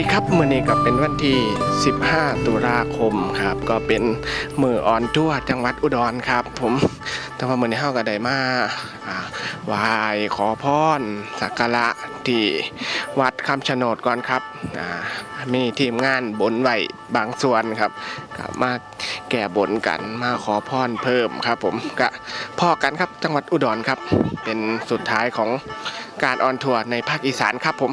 ดีครับมื่อนี้ก็เป็นวันที่ 15 ตุลาคมครับ ก็เป็นมือออนทั่วร์จังหวัดอุดรครับ ผมแต่ว่าเมื่อนี้เฮาก็ได้มาอ่าไหว้ขอพรสักการะที่วัดคำชะโนดก่อนครับอ่ามีทีมงานบนไหวบางส่วนครับก็มาแก่บนกันมาขอพรเพิ่มครับ ผมก็พ่อกันครับจังหวัดอุดรครับ เป็นสุดท้ายของการออนทัวร์ในภาคอีสานครับผม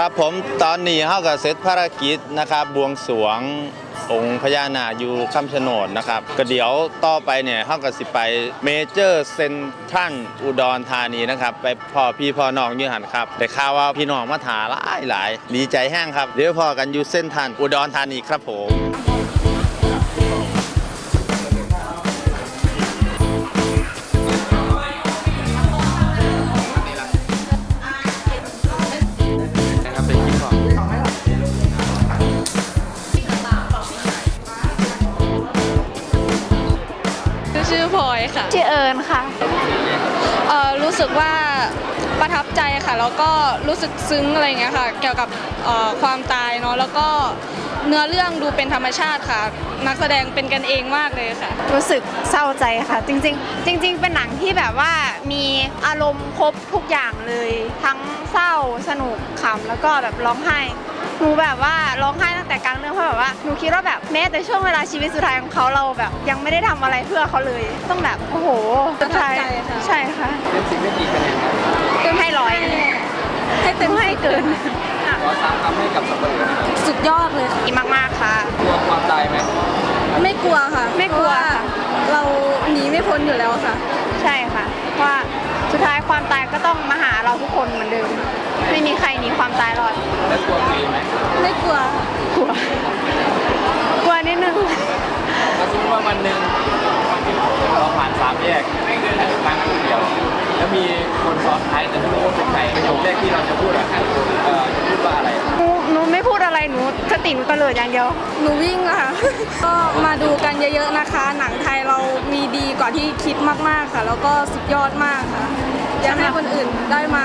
ครับผมตอนนี้เฮาก็เซตภารกิจนะครับบวงสรวงองค์พญานาคอยู่คำชะโนดนะครับก็เดี๋ยวต่อไปเนี่ยเฮาก็สิไปเมเจอร์เซ็นทรัลอุดรธานีนะครับ ไปพ่อพี่พ่อน้องยืนหันครับ แต่ข่าวว่าพี่น้องมาถาหลายหลายดีใจแห้งครับ เดี๋ยวพอกันอยู่เส้นทรันอุดรธานีครับผม ค่ะชื่อเอิญค่ะเอ่อรู้สึกว่าประทับใจค่ะ แล้วก็รู้สึกซึ้งอะไรอย่างเงี้ยค่ะ เกี่ยวกับเอ่อความตายเนาะแล้วก็ เนื้อเรื่องดูเป็นธรรมชาติค่ะ นักแสดงเป็นกันเองมากเลยค่ะ รู้สึกเศร้าใจค่ะ จริง ๆ จริง ๆ เป็นหนังที่แบบว่ามีอารมณ์ครบทุกอย่างเลย ทั้งเศร้าสนุกขำแล้วก็แบบร้องไห้หนูแบบว่าร้องไห้ตั้งแต่กลางเรื่องเพราะแบบว่าหนูคิดว่าแบบแม้แต่ช่วงเวลาชีวิตสุดท้ายของเขาเราแบบ ยังไม่ได้ทำอะไรเพื่อเขาเลย ต้องแบบโอ้โหสุดท้ายประทับใจค่ะใช่ค่ะเป็นสิ่งไม่กี่คะแนนครับต้องให้ร้อยให้เต็มให้เกิน ขอสามคำให้กับสับปะเหร่อนะครับสุดยอดเลยค่ะดีมากๆค่ะ กลัวความตายไหมไม่กลัวค่ะไม่กลัว เพราะาเราหนีไม่พ้นอยู่แล้วค่ะ ใช่ค่ะเพราะว่าสุดท้ายความตายก็ต้องมาหาเราทุกคนเหมือนเดิม ไม่มีใครหนีความตายรอดและกลัวฟรีไหมไม่กลัวกลัวกลัวนิดนึง ถ้าสมมติว่าวันหนึ่ง เราผ่านสามแยกทางคนเดียว แล้วมีคนซ้อนท้ายแต่ไม่รู้ว่าเป็นใครประโยคแรกที่เราจะพูดอะเอ่อจะพูดว่าอะไร หนูหนูไม่พูดอะไรหนูสติหนูเตลิดอย่างเดียว หนูวิ่งอะค่ะ ก็มาดูกันเยอะๆนะคะ หนังไทยเรามีดีกว่าที่คิดมากๆค่ะ แล้วก็สุดยอดมากค่ะ อยากให้คนอื่นได้มา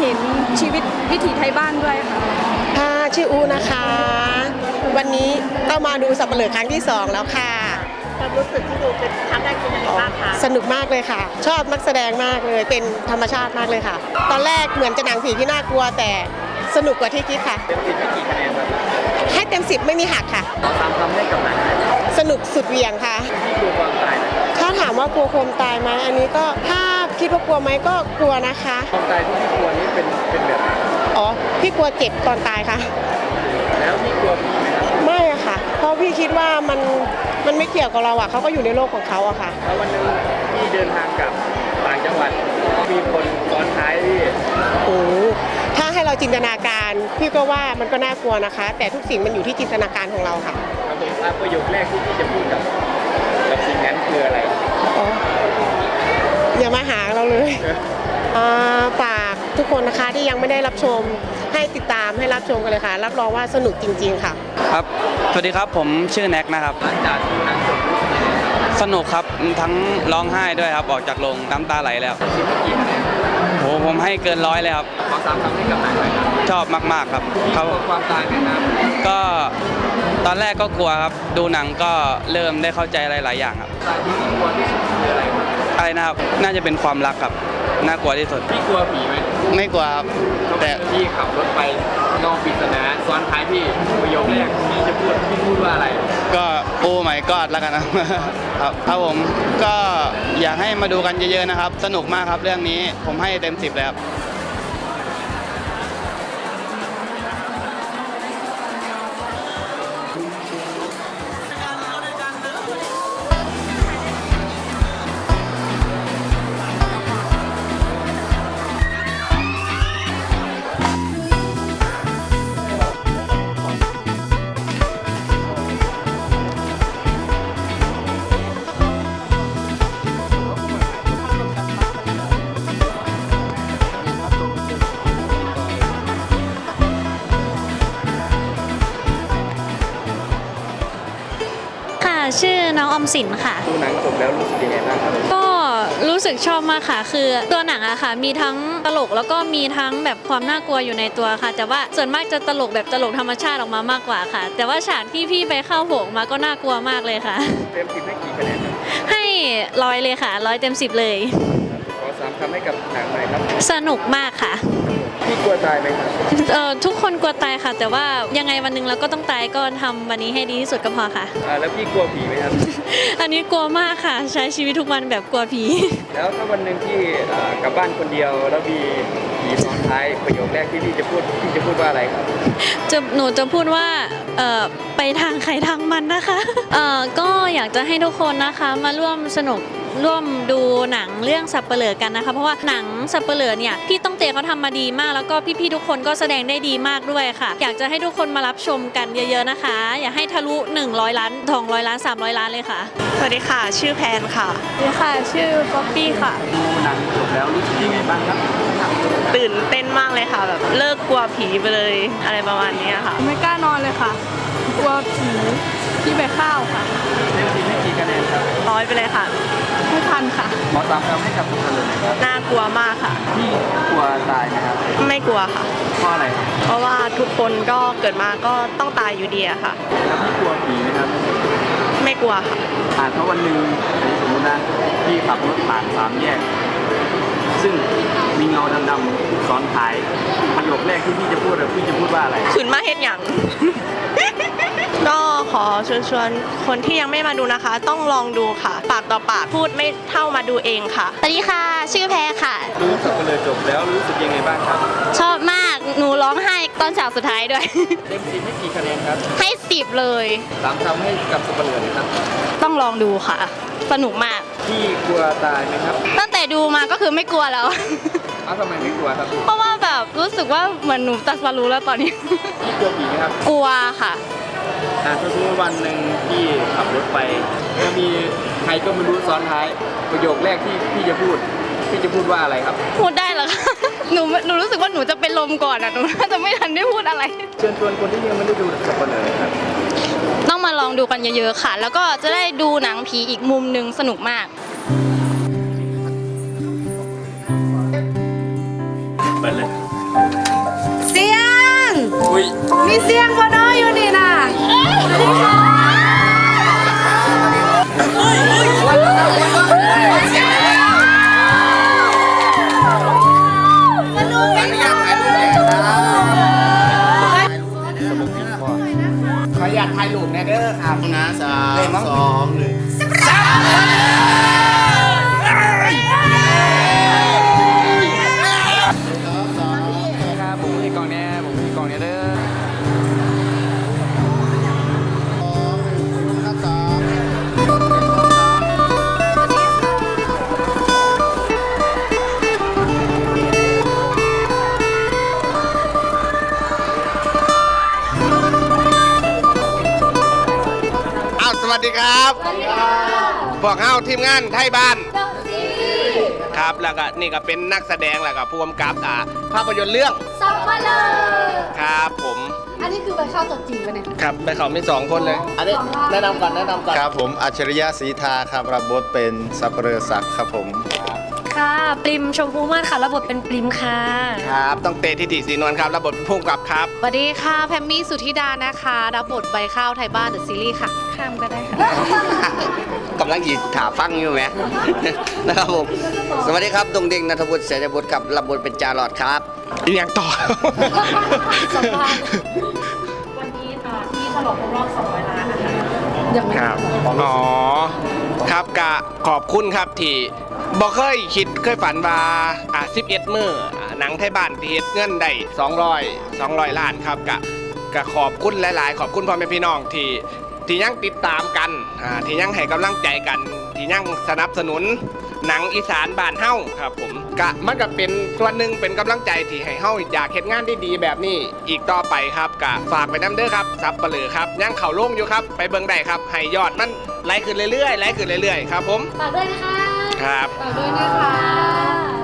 เห็นชีวิตวิถีไทยบ้านด้วยค่ะ ค่ะชื่ออูนะคะ วันนี้ก็มาดูสับเปลือครั้งที่สองแล้วค่ะ ความรู้สึกที่ดูเป็นครั้งแรกเป็นยังไงบ้างคะสนุกมากเลยค่ะ ชอบนักแสดงมากเลย เป็นธรรมชาติมากเลยค่ะ ตอนแรกเหมือนจะหนังผีที่น่ากลัวแต่สนุกกว่าที่คิดค่ะเป็นสิ่งไม่กี่คะแนนครับให้เต็มสิบไม่มีหักค่ะขอสามคำให้กับหนังนะสนุกสุดเหวี่ยงค่ะ ที่กลัวความตายนะถ้าถามว่ากลัวความตายไหมอันนี้ก็ถ้าคิดว่ากลัวไหมก็กลัวนะคะ ความตายที่พี่กลัวนี้เป็นเป็นแบบไหนอ๋อพี่กลัวเจ็บตอนตายค่ะ แล้วพี่กลัวผีไหมครับไม่อะค่ะ เพราะพี่คิดว่ามัน มันไม่เกี่ยวกับเราอะเขาก็อยู่ในโลกของเขาอะค่ะ แล้ววันหนึงพี่เดินทางกลับต่างจังหวัด มีคนซ้อนท้ายพี่โอ้โหถ้าให้เราจินตนาการพี่ก็ว่ามันก็น่ากลัวนะคะ แต่ทุกสิ่งมันอยู่ที่จินตนาการของเราค่ะ ครับผมอะประโยคแรกที่พี่จะพูดกับกับสิ่งนั้นคืออะไร อ๋ออย่ามาหาเราเลยอ่าฝาก ทุกคนนะคะที่ยังไม่ได้รับชมให้ติดตามให้รับชมกันเลยค่ะ รับรองว่าสนุกจริง ๆ ค่ะ ครับ สวัสดีครับผมชื่อแน็กนะครับหลังจากดูหนังจบรู้สึกยังไงครับสนุกครับทั้งร้องไห้ด้วยครับ ออกจากโรงน้ำตาไหลแล้วสิบไม่กี่คะแนนโหผมให้เกินร้อยเลยครับขอสามคำให้กับหนังหน่อยครับชอบมาก ๆ ครับพี่เขากลัวความตายไหมครับก็ตอนแรกก็กลัวครับ ดูหนังก็เริ่มได้เข้าใจอะไรหลายอย่างครับตายที่พี่กลัวที่สุดคืออะไรครับอะไรนะครับ น่าจะเป็นความรักครับ น่ากลัวที่สุด พี่กลัวผีไหมไม่กลัวครับแต่แต่พี่ขับรถไปนอกปริศนาซ้อนท้ายพี่ประโยคแรกพี่จะพูดพี่พูดว่าอะไรก็โอ้ไม่กอดแล้วกันนะ ครับครับผมก็อยากให้มาดูกันเยอะๆนะครับ สนุกมากครับเรื่องนี้ผมให้เต็มสิบเลยครับ สินค่ะ ดูหนังจบแล้วรู้สึกยังไงบ้างครับก็รู้สึกชอบมากค่ะ คือตัวหนังอะค่ะ มีทั้งตลกแล้วก็มีทั้งแบบความน่ากลัวอยู่ในตัวค่ะ แต่ว่าส่วนมากจะตลกแบบตลกธรรมชาติออกมามากกว่าค่ะ แต่ว่าฉากที่พี่ไปเข้าโผงมาก็น่ากลัวมากเลยค่ะ เต็มสิบให้กี่คะแนนครับให้ร้อยเลยค่ะร้อยเต็มสิบเลยขอสามคำให้กับหนังหน่อยครับสนุกมากค่ะ พี่กลัวตายไหมครับเอ่อทุกคนกลัวตายค่ะ แต่ว่ายังไงวันหนึ่งเราก็ต้องตายก็ทำวันนี้ให้ดีที่สุดก็พอค่ะ อ่าแล้วพี่กลัวผีไหมครับ อันนี้กลัวมากค่ะ ใช้ชีวิตทุกวันแบบกลัวผี แล้วถ้าวันหนึ่งที่อ่ากลับบ้านคนเดียว แล้วมีผีซ้อนท้ายประโยคแรกที่พี่จะพูดพี่จะพูดว่าอะไรครับ จะหนูจะพูดว่าเอ่อไปทางใครทางมันนะคะเอ่อก็อยากจะให้ทุกคนนะคะมาร่วมสนุก ร่วมดูหนังเรื่องสับเปลือกันนะคะ เพราะว่าหนังสับเปลือเนี่ยพี่ต้องเตเขาทำมาดีมาก แล้วก็พี่ๆทุกคนก็แสดงได้ดีมากด้วยค่ะ อยากจะให้ทุกคนมารับชมกันเยอะ ๆนะคะ อยากให้ทะลุ 100 ล้าน200ล้าน 300 ล้านเลยค่ะ สวัสดีค่ะ ชื่อแพนค่ะสวัสดีค่ะ ชื่อป๊อปปี้ค่ะดูหนังจบแล้วรู้สึกยังไงบ้างครับตื่นเต้นมากเลยค่ะแบบเลิกกลัวผีไปเลยอะไรประมาณนี้ค่ะ ไม่กล้านอนเลยค่ะ กลัวผี ที่ไปข้าวค่ะเต็มสิบให้กี่คะแนนครับร้อยไปเลยค่ะไม่ทันค่ะ ขอสามคำให้กับทุกคนเลยนะครับน่ากลัวมากค่ะ พี่กลัวตายไหมครับ ไม่กลัวค่ะ เพราะอะไรครับเพราะว่าทุกคนก็เกิดมาก็ต้องตายอยู่ดีอะค่ะ แล้วพี่กลัวผีไหมครับไม่กลัวค่ะ อ่าถ้าวันหนึ่งสมมตินะพี่ขับรถผ่านสามแยก ซึ่งมีเงาดำๆซ้อนท้ายประโยคแรกที่พี่จะพูดอะพี่จะพูดว่าอะไร ขืนมาเฮ็ดหยัง ขอชวนชวนคนที่ยังไม่มาดูนะคะ ต้องลองดูค่ะ ปากต่อปากพูดไม่เท่ามาดูเองค่ะสวัสดีค่ะ ชื่อแพรค่ะ ดูสับเปลือจบแล้วรู้สึกยังไงบ้างครับ ชอบมากหนูร้องไห้ตอนฉากสุดท้ายด้วย เต็มสิบให้กี่คะแนนครับให้สิบเลยสามคำให้กับสับเปลือเลยครับ ต้องลองดูค่ะ สนุกมากพี่กลัวตายไหมครับ ตั้งแต่ดูมาก็คือไม่กลัวแล้ว อ้าวทำไมไม่กลัวครับพี่เพราะว่าแบบรู้สึกว่าเหมือนหนูตัดสรู้แล้วตอนนี้พี่กลัวผีไหมครับ กลัวค่ะ อ่าถ้าสมมติวันหนึ่งพี่ขับรถไปแล้วมีใครก็ไม่รู้ซ้อนท้าย ประโยคแรกที่พี่จะพูดพี่จะพูดว่าอะไรครับ พูดได้เหรอคะหนูหนูรู้สึกว่าหนูจะเป็นลมก่อนอะหนูน่าจะไม่ทันได้พูดอะไร เชิญชวนคนที่ยังไม่ได้ดูสับเปลือเลยครับต้องมาลองดูกันเยอะๆค่ะ แล้วก็จะได้ดูหนังผีอีกมุมหนึ่งสนุกมากเปิดเลย เสียง อุ้ยมีเสียงบ่น้อยอยู่นี่นะ ถ่ายรูปแน่เด้อครับนะสามสองหนึ่งครับ อ้าวสวัสดีครับพวกเฮาทีมงานไทยบ้านครับ แล้วก็นี่ก็เป็นนักแสดงแล้วก็ผู้กำกับอ่าภาพยนตร์เรื่องสับปะเลยครับผมอันนี้คือใบข้าวตัวจริงปะเนี่ย ครับไปเขามีสองคนเลย อันนี้แนะนำก่อนแนะนำก่อน ครับผมอัจฉริยะศรีทาครับรับบทเป็นสับเปลือศักดิ์ครับผม ค่ะ ปริมชมพูมาศค่ะรับบทเป็นปริมค่ะครับ ต้องเตทิติศรีนวลครับรับบทเป็นผู้กำกับครับ สวัสดีค่ะ แพมมี่สุธิดานะคะ รับบทใบข้าวไทยบ้านเดอะซีรีส์ค่ะ ข้ามก็ได้ค่ะ กำลังหยิถาฟังอยู่ไหม นะครับผม สวัสดีครับดงเด้งนัทวุฒิเสรีบุตรกับรับบทเป็นจารอดครับ อีกอย่างต่อ สัมภาษณ์วันนี้ที่ฉลองครบรอบ200ล้านนะคะยังไม่ ครับ อ๋อ ครับกะขอบคุณครับที่ บอกเคยคิดเคยฝันว่าอ่า11 มืออ่าหนังไทยบ้านที่เฮ็ดเงินได้200 200 ล้านครับกะกะขอบคุณหลาย ๆ ขอบคุณพ่อแม่พี่น้องที่ที่ยังติดตามกันอ่าที่ยังให้กำลังใจกัน ที่ยังสนับสนุนหนังอีสานบ้านเฮ้าครับผมกะมันก็เป็นส่วนหนึ่งเป็นกำลังใจที่ให้เฮ้าอยากเฮ็ดงานได้ดีแบบนี้อีกต่อไปครับกะฝากไปน้ำเด้อครับซับเปลือครับยังเข่าโล่งอยู่ครับ ไปเบิ่งได้ครับให้ยอดมันไหลขึ้นเรื่อยๆไหลขึ้นเรื่อยๆครับผม ฝากด้วยนะคะ ครับฝากด้วยนะคะ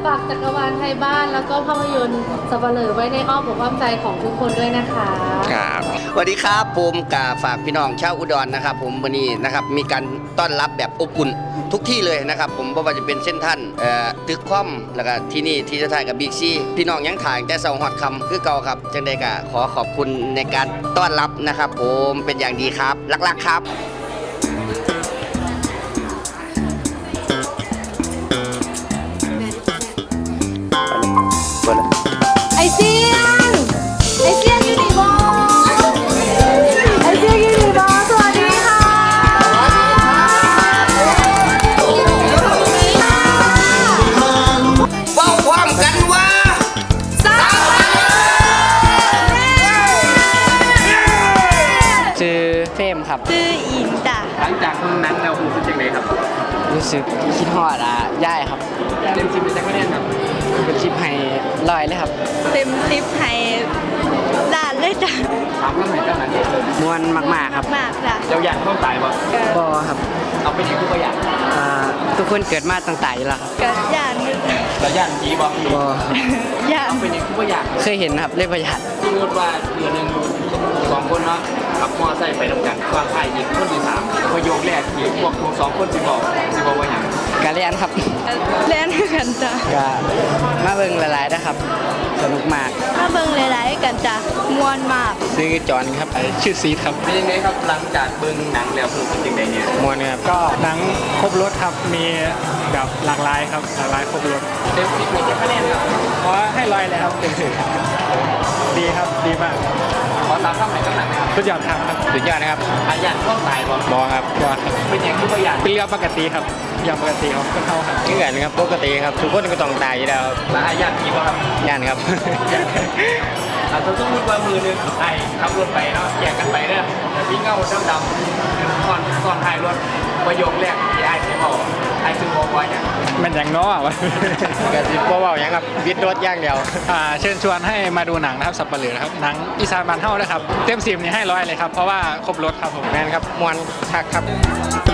ฝากากจักรวาลไทยบ้านแล้วก็ภาพยนตร์สับเปลือไว้ในอ้อมอกอ้อมใจของทุกคนด้วยนะคะครับสวัสดีครับผมกาฝากพี่น้องชาวอุดรนะครับ ผมวันนี้นะครับมีการต้อนรับแบบอบอุ่นทุกที่เลยนะครับ ผมไม่ว่าจะเป็นเส้นท่านเอ่อตึกคว่ำแล้วก็ที่นี่ที่จะถ่ายกับบิ๊กซีพี่น้องยังถ่ายแต่เสาหอดคำคือเก่าครับจังใดก็ขอขอบคุณในการต้อนรับนะครับ ผมเป็นอย่างดีครับรักๆครับ สึกคิดฮอดอะย่ายครับ เต็มสิบเป็นแจ็คคะแนนครับเป็นชิปให้ลอยเลยครับเต็มทิปให้ด่านเลยจ้ะถามคำไหนกันหน่อยมวนมากๆครับมากจ้ะเราอยากต้องตายบ่บอครับเอาเป็นอย่างทุกอย่างอ่าทุกคนเกิดมาตั้งแต่อยู่แล้วครับกับย่านเราย่านผีบ่บอ ย่านเอาเป็นอย่างทุกอย่างเคยเห็นครับเลยประหยัดสมมติว่าเดือนหนึ่ง สองคนเนาะขับมอไซค์ไปทำกันวางไพ่ยิงคนที่สามประโยคแรกที่พวกผมสองคนสิบอกสิบอกว่าอย่างกาเรียนครับเล่นกันจ้ะก็มาเบิ่งหลายๆนะครับ สนุกมากถ้าเบิ่งหลายๆกันจ้ะมวนมาก ซื้อจอนครับชื่อซีดครับเป็นยังไงครับหลังจากเบิ่งหนังแล้วรู้สึกยังไงเนี่ยมวนครับก็หนังครบรถครับมีแบบหลากหลายครับหลากหลายครบรถเต็มสิบเป็นแจ็คคะแนนครับขอให้ลอยเลยครับเต็มสิบดีครับดีมากขอตามคำไหนกันหน่อยนะครับสุดยอดครับครับสุดยอดนะครับอาญาต้องตายบ่บอครับบอครับเป็นอย่างทุกอย่างเป็นเรื่องปกติครับอย่างปกติของคนเขาครับคือกันครับปกติครับทุกคนก็ต้องตายอยู่แล้วครับและอาญาผีบ่ครับย่านครับอะถ้าสมมติว่ามือหนึงไอ้ขับรถไปเนาะแยกกันไปเด้อแต่พี่เงาดำๆก่อนก่อนท้ายรถประโยคแรกที่ไอ้สิบอกไอ้สิบอกว่าอย่างมันอย่างน้อวะก็สิบ่เว้าหยังครับวิดรถอย่างเดียวอ่าเชิญชวนให้มาดูหนังนะครับสับปะเหลือนะครับหนังอีสานบ้านเฮานะครับ เต็มสิบนี่ให้ร้อยเลยครับเพราะว่าครบรถครับผมแมนครับมวนคักครับ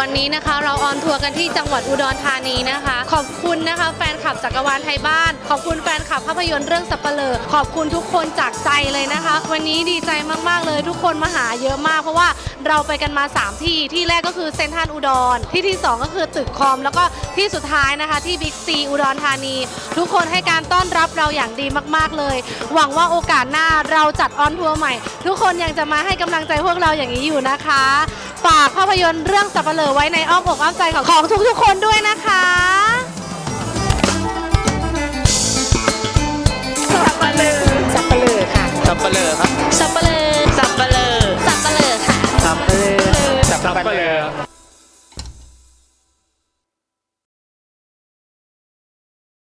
วันนี้นะคะ เราออนทัวร์กันที่จังหวัดอุดรธานีนะคะ ขอบคุณนะคะแฟนคลับจักรวาลไทยบ้าน ขอบคุณแฟนคลับภาพยนตร์เรื่องสับเปลอขอบคุณทุกคนจากใจเลยนะคะ วันนี้ดีใจมากๆเลยทุกคนมาหาเยอะมาก เพราะว่าเราไปกันมา 3 ที่ที่แรกก็คือเซนทรัลอุดร ที่ที่ 2 ก็คือตึกคอม แล้วก็ที่สุดท้ายนะคะที่บิ๊กซีอุดรธานี ทุกคนให้การต้อนรับเราอย่างดีมากๆเลย หวังว่าโอกาสหน้าเราจัดออนทัวร์ใหม่ ทุกคนยังจะมาให้กำลังใจพวกเราอย่างนี้อยู่นะคะ ฝากภาพยนตร์เรื่องสับเปลือไว้ในอ้อมอกอ้อมใจของของทุกๆ คนด้วยนะคะสับเปลอสับเปลอค่ะสับเปลอครับสับเปลอสับเปลอสับเปลอค่ะสับเปลอสับเปลอ